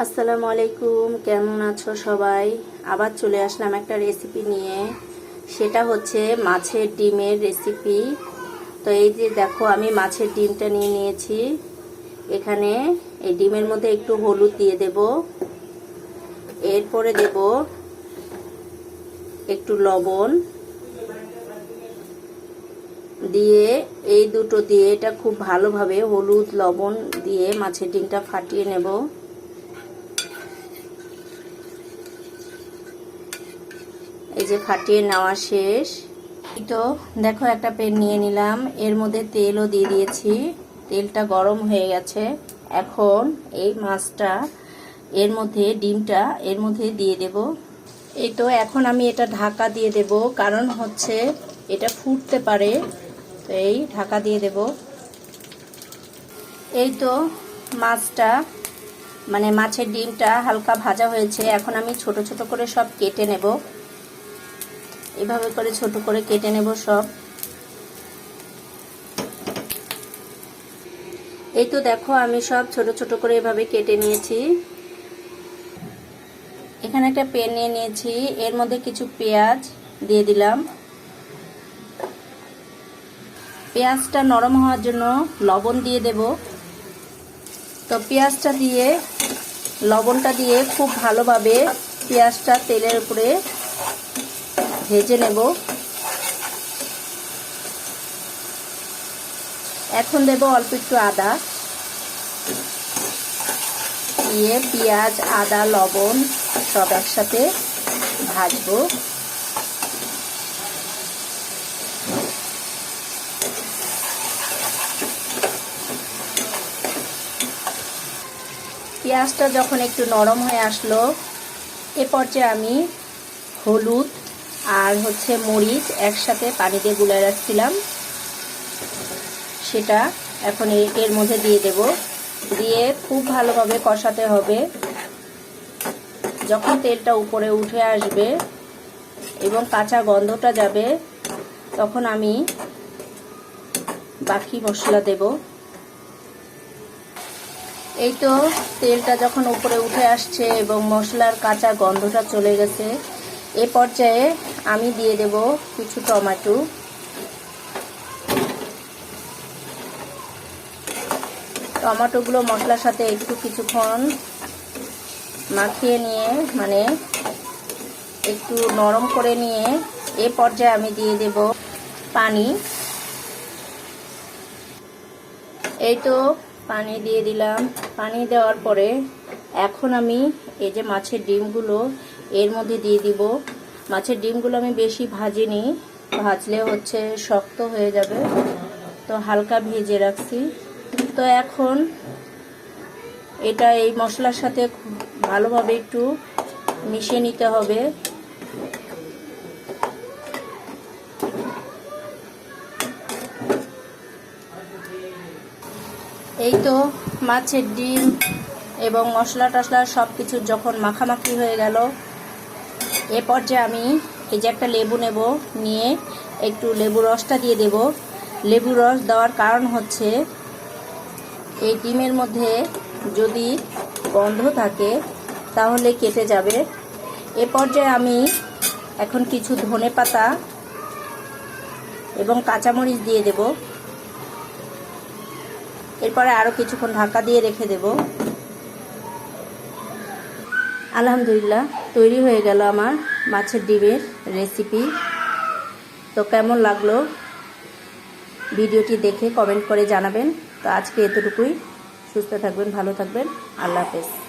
আসসালামু আলাইকুম, কেমন আছো সবাই? আবার চলে আসলাম একটা রেসিপি নিয়ে। সেটা হচ্ছে মাছের ডিমের রেসিপি তো এই যে দেখো, আমি মাছের ডিমটা নিয়ে নিয়েছি। এখানে এই ডিমের মধ্যে একটু হলুদ দিয়ে দেব। এরপরে দেব একটু লবণ। দিয়ে এই দুটো দিয়ে এটা খুব ভালোভাবে হলুদ, লবণ দিয়ে মাছের ডিমটা ফাটিয়ে নেব। এই যে ফাটিয়ে নেওয়া শেষ। তো, দেখো একটা পেন নিয়ে নিলাম। এর মধ্যে তেলও দিয়ে দিয়েছি। তেলটা গরম হয়ে গেছে। এখন এই মাছটা, এর মধ্যে ডিমটা, এর মধ্যে দিয়ে দেব। এই তো, এখন আমি এটা ঢাকা দিয়ে দেব। কারণ হচ্ছে এটা ফুটতে পারে। তো এই ঢাকা দিয়ে দেব। এই তো, মাছটা মানে মাছের ডিমটা হালকা ভাজা হয়েছে। এখন আমি ছোট ছোট করে সব কেটে নেব। এভাবে করে ছোট করে কেটে নেব সব। এই তো দেখো, আমি সব ছোট ছোট করে এভাবে কেটে নিয়েছি। এখানে একটা পেন নিয়ে নিয়েছি, এর মধ্যে কিছু পেঁয়াজ দিয়ে দিলাম। পেঁয়াজটা নরম হওয়ার জন্য লবণ দিয়ে দেব। তো পেঁয়াজটা দিয়ে, লবণটা দিয়ে খুব ভালোভাবে পেঁয়াজটা তেলের উপরে ভেজে নেব। এখন দেব অল্প একটু আদা। দিয়ে পেঁয়াজ, আদা, লবণ সব একসাথে ভাজবো। পেঁয়াজটা যখন একটু নরম হয়ে আসলো, এ পর্যায়ে আমি হলুদ আর হচ্ছে মরিচ একসাথে পানি দিয়ে গুলে রাখছিলাম। সেটা এখন এর মধ্যে দিয়ে দেব। দিয়ে খুব ভালোভাবে কষাতে হবে। যখন তেলটা উপরে উঠে আসবে এবং কাঁচা গন্ধটা যাবে, তখন আমি বাকি মশলা দেব। এই তো তেলটা যখন উপরে উঠে আসছে এবং মশলার কাঁচা গন্ধটা চলে গেছে, এ পর্যায়ে আমি দিয়ে দেব কিছু টমেটো। টমেটোগুলো মশলার সাথে একটু কিছুক্ষণ মাখিয়ে নিয়ে মানে একটু নরম করে নিয়ে এ পর্যায়ে আমি দিয়ে দেব পানি। এই তো পানি দিয়ে দিলাম। পানি দেওয়ার পরে এখন আমি এই যে মাছের ডিমগুলো এর মধ্যে দিয়ে দিব। মাছের ডিমগুলো আমি বেশি ভাজিনি, ভাজলে হচ্ছে শক্ত হয়ে যাবে। তো হালকা ভেজে রাখছি। তো এখন এটা এই মশলার সাথে ভালোভাবে একটু মিশিয়ে নিতে হবে। এই তো মাছের ডিম এবং মশলা টশলা সব কিছু যখন মাখামাখি হয়ে গেল এ পর্যায়ে আমি এই যে একটা লেবু নেব, নিয়ে একটু লেবু রসটা দিয়ে দেব। লেবু রস দেওয়ার কারণ হচ্ছে, এই ডিমের মধ্যে যদি গন্ধ থাকে, তাহলে কেটে যাবে। এ পর্যায়ে আমি এখন কিছু ধনে পাতা এবং কাঁচামরিচ দিয়ে দেব। এরপরে আরও কিছুক্ষণ ঢাকা দিয়ে রেখে দেব। আলহামদুলিল্লাহ। তৈরি হয়ে গেল আমার মাছের ডিমের রেসিপি তো কেমন লাগল ভিডিওটি দেখে কমেন্ট করে জানাবেন। তো আজকে এতটুকুই। সুস্থ থাকবেন, ভালো থাকবেন। আল্লাহ হাফেজ।